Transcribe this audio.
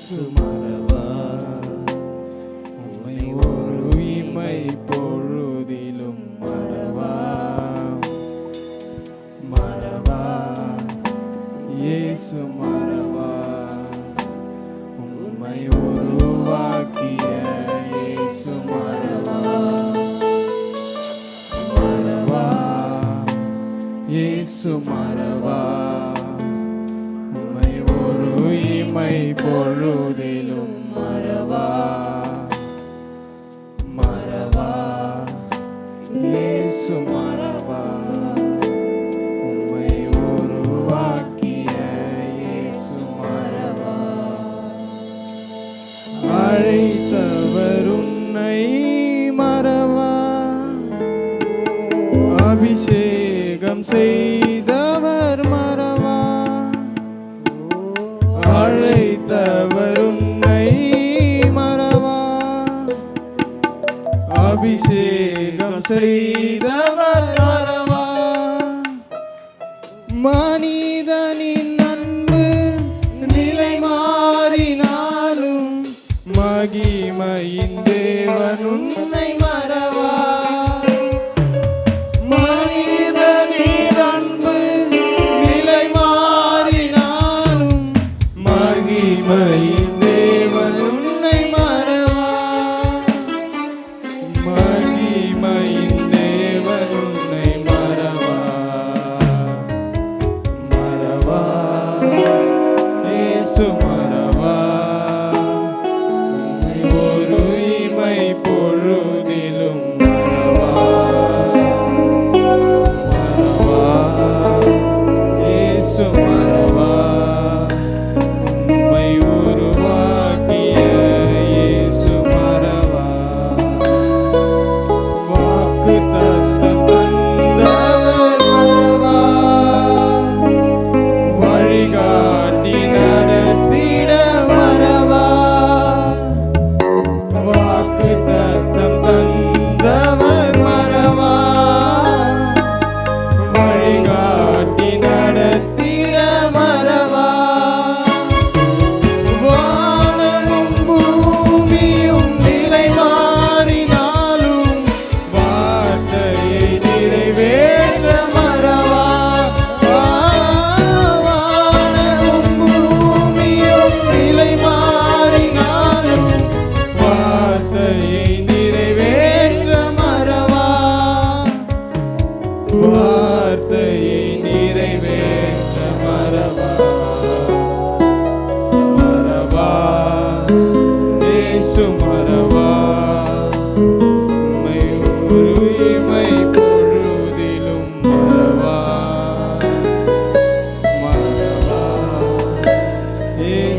இயேசு மறவா உம்மை ஒரு இமை பொழுதிலும் மறவா மறவா இயேசு மறவா உம்மை உருவாக்கிய இயேசு மறவா மறவா இயேசு மறவா உம்மை பொழுதிலும் மறவா? மறவா? இயேசு மறவா? உம்மை உருவாக்கிய இயேசு மறவா? அழைத்தவர் உன்னை மறவா? அபிஷேகம் செய்த செய்தவர் மறவா மனிதனின் அன்பு நிலை மாறினாலும் மகிமையின் தேவன் உன்னை மறவா? மகிமையின்